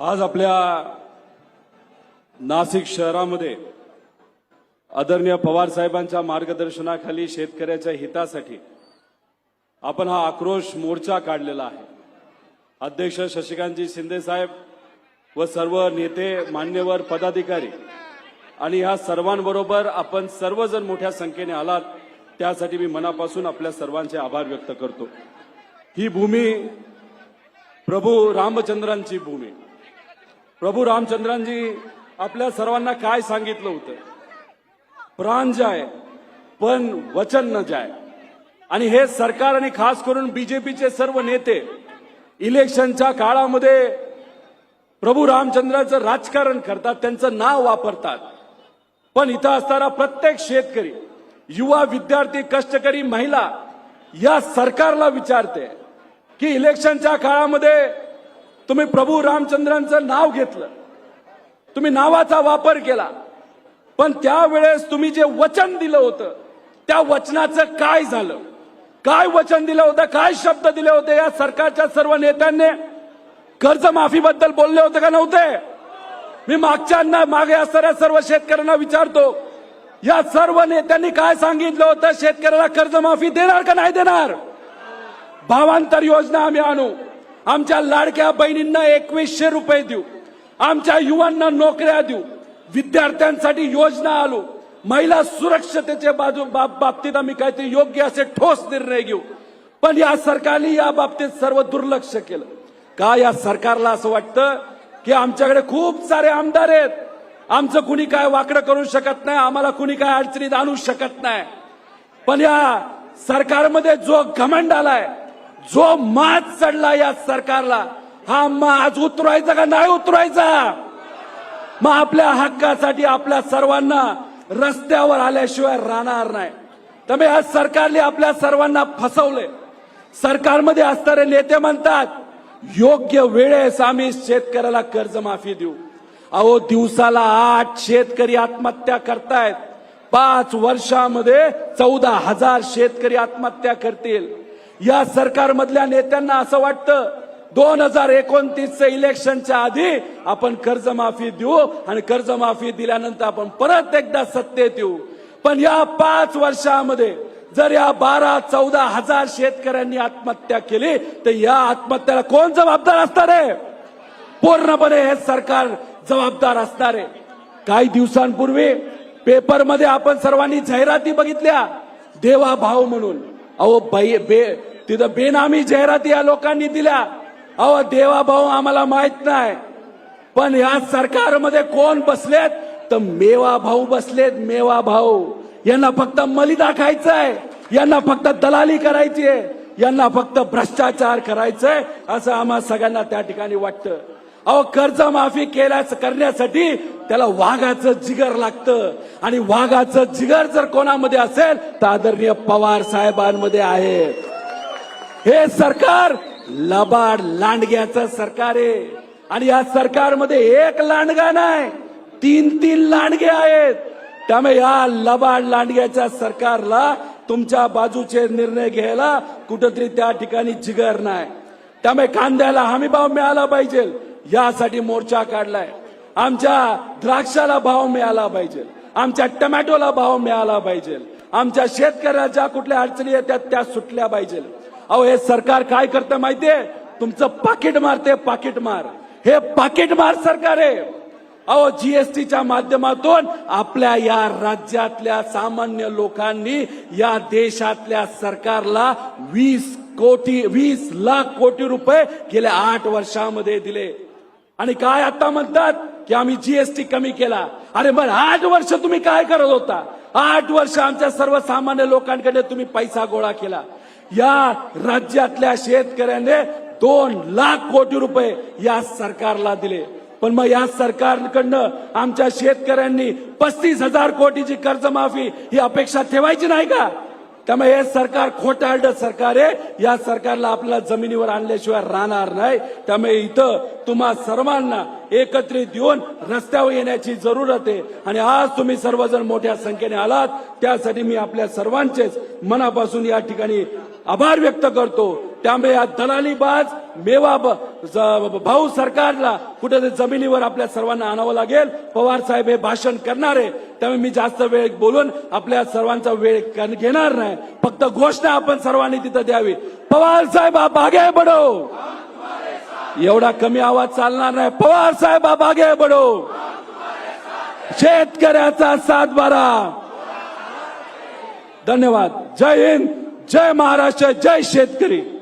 आज आपल्या नाशिक शहरामध्ये आदरणीय पवार साहेबांच्या मार्गदर्शनाखाली शेतकऱ्याच्या हितासाठी आपण हा आक्रोश मोर्चा काढलेला आहे. अध्यक्ष शशिकांतजी शिंदे साहेब व सर्व नेते मान्यवर पदाधिकारी आणि ह्या सर्वांबरोबर आपण सर्वजण मोठ्या संख्येने आलात त्यासाठी मी मनापासून आपल्या सर्वांचे आभार व्यक्त करतो. ही भूमी प्रभू रामचंद्रांची भूमी. प्रभू रामचंद्रांजी आपल्या सर्वांना काय सांगितलं होतं? प्राण जाय पण वचन न जाय. आणि हे सरकार आणि खास करून बीजेपीचे सर्व नेते इलेक्शनच्या काळामध्ये प्रभू रामचंद्राचं राजकारण करतात त्यांचं नाव वापरतात. पण इथं असणारा प्रत्येक शेतकरी युवा विद्यार्थी कष्टकरी महिला या सरकारला विचारते की इलेक्शनच्या काळामध्ये तुम्ही प्रभू रामचंद्रांचं नाव घेतलं. तुम्ही नावाचा वापर केला. पण त्यावेळेस तुम्ही जे वचन दिलं होतं त्या वचनाचं काय झालं? काय वचन दिलं होतं? काय शब्द दिले होते? या सरकारच्या सर्व नेत्यांनी कर्जमाफीबद्दल बोलले होते का नव्हते? मी मागच्या मागे असणाऱ्या सर्व शेतकऱ्यांना विचारतो या सर्व नेत्यांनी काय सांगितलं होतं? शेतकऱ्याला कर्जमाफी देणार का नाही देणार? भावांतर योजना आम्ही आणू. आमच्या लाडक्या बहिणींना एकवीसशे रुपये देऊ. आमच्या युवांना नोकऱ्या देऊ. विद्यार्थ्यांसाठी योजना आलो. महिला सुरक्षतेच्या बाजू बाबतीत आम्ही काहीतरी योग्य असे ठोस निर्णय घेऊ. पण या सरकारने या बाबतीत सर्व दुर्लक्ष केलं. का या सरकारला असं वाटतं की आमच्याकडे खूप सारे आमदार आहेत. आमचं कुणी काय वाकडं करू शकत नाही आम्हाला कुणी काय अडचणीत आणू शकत नाही. पण या सरकारमध्ये जो घमंड आलाय जो मात चढला या सरकारला हा माज उतरवायचा का नाही उतरवायचा? मग आपल्या हक्कासाठी आपल्या सर्वांना रस्त्यावर आल्याशिवाय राहणार नाही. त्यामुळे आज सरकारने आपल्या सर्वांना फसवले सरकारमध्ये असणारे नेते म्हणतात योग्य वेळेस आम्ही शेतकऱ्याला कर्जमाफी देऊ. अहो दिवसाला आठ शेतकरी आत्महत्या करतायत. पाच वर्षामध्ये चौदा हजार शेतकरी आत्महत्या करतील. या सरकारमधल्या नेत्यांना असं वाटतं दोन हजार एकोणतीसच्या इलेक्शनच्या आधी आपण कर्जमाफी देऊ आणि कर्जमाफी दिल्यानंतर आपण परत एकदा सत्तेत येऊ. पण या पाच वर्षामध्ये जर या बारा चौदा हजार शेतकऱ्यांनी आत्महत्या केली तर या आत्महत्याला कोण जबाबदार असणार आहे? पूर्णपणे हे सरकार जबाबदार असणार आहे. काही दिवसांपूर्वी पेपरमध्ये आपण सर्वांनी जाहिराती बघितल्या देवा भाव म्हणून. अहो बाई बे तिथं बेनामी जाहिराती या लोकांनी दिल्या. अहो देवा भाऊ आम्हाला माहीत नाही. पण या सरकारमध्ये कोण बसलेत? तर मेवा भाऊ बसलेत मेवा भाऊ. यांना फक्त मलिदा खायचंय यांना फक्त दलाली करायची आहे यांना फक्त भ्रष्टाचार करायचंय असं आम्हा सगळ्यांना त्या ठिकाणी वाटतं. अहो कर्जमाफी केल्याच करण्यासाठी त्याला वाघाचं जिगर लागतं. आणि वाघाचं जिगर जर कोणामध्ये असेल तर आदरणीय पवार साहेबांमध्ये आहे. हे सरकार लबाड लांडग्याचं सरकार आहे. आणि या सरकारमध्ये एक लांडगा नाही तीन तीन लांडगे आहेत. त्यामुळे या लबाड लांडग्याच्या सरकारला तुमच्या बाजूचे निर्णय घ्यायला कुठंतरी त्या ठिकाणी जिगर नाही. त्यामुळे कांद्याला हमी भाव मिळाला पाहिजे यासाठी मोर्चा काढलाय. आमच्या द्राक्षाला भाव मिळाला पाहिजे आमच्या टमॅटोला भाव मिळाला पाहिजे. आमच्या शेतकऱ्याच्या कुठल्या अडचणी येतात त्या सुटल्या पाहिजे. अहो हे सरकार काय करतं माहितीये? तुमचं पाकिट मारते पाकिट मार. हे पाकिट मार सरकार आहे. अहो जीएसटीच्या माध्यमातून आपल्या या राज्यातल्या सामान्य लोकांनी या देशातल्या सरकारला वीस कोटी वीस लाख कोटी रुपये गेल्या आठ वर्षामध्ये दिले. आणि काय आता म्हणतात की आम्ही जीएसटी कमी केला? अरे मग आठ वर्ष तुम्ही काय करत होता? आठ वर्ष आमच्या सर्वसामान्य लोकांकडे तुम्ही पैसा गोळा केला. या राज्यातल्या शेतकऱ्याने दोन लाख कोटी रुपये या सरकारला दिले. पण मग या सरकारकडनं आमच्या शेतकऱ्यांनी पस्तीस हजार कोटीची कर्जमाफी ही अपेक्षा ठेवायची नाही का? त्यामुळे हे सरकार खोटारड सरकार आहे. या सरकारला आपल्याला जमिनीवर आणल्याशिवाय राहणार नाही. त्यामुळे इथं तुम्हा सर्वांना एकत्रित येऊन रस्त्यावर येण्याची जरूरत आहे. आणि आज तुम्ही सर्वजण मोठ्या संख्येने आलात. त्यासाठी मी आपल्या सर्वांचेच मनापासून या ठिकाणी आभार व्यक्त करतो. त्यामुळे या दलालीबाज मेवा ज- भाऊ सरकारला कुठे जमिनीवर आपल्या सर्वांना आणावं लागेल. पवार साहेब हे भाषण करणारे. त्यामुळे मी जास्त वेळ बोलून आपल्या सर्वांचा वेळ घेणार नाही. फक्त घोषणा आपण सर्वांनी तिथं द्यावी. पवार साहेब बागे बडो एवढा कमी आवाज चालणार नाही. पवार साहेब बागे बडो शेतकऱ्याचा शेतकऱ्याचा सातबारा धन्यवाद. जय हिंद. जय महाराष्ट्र. जय शेतकरी.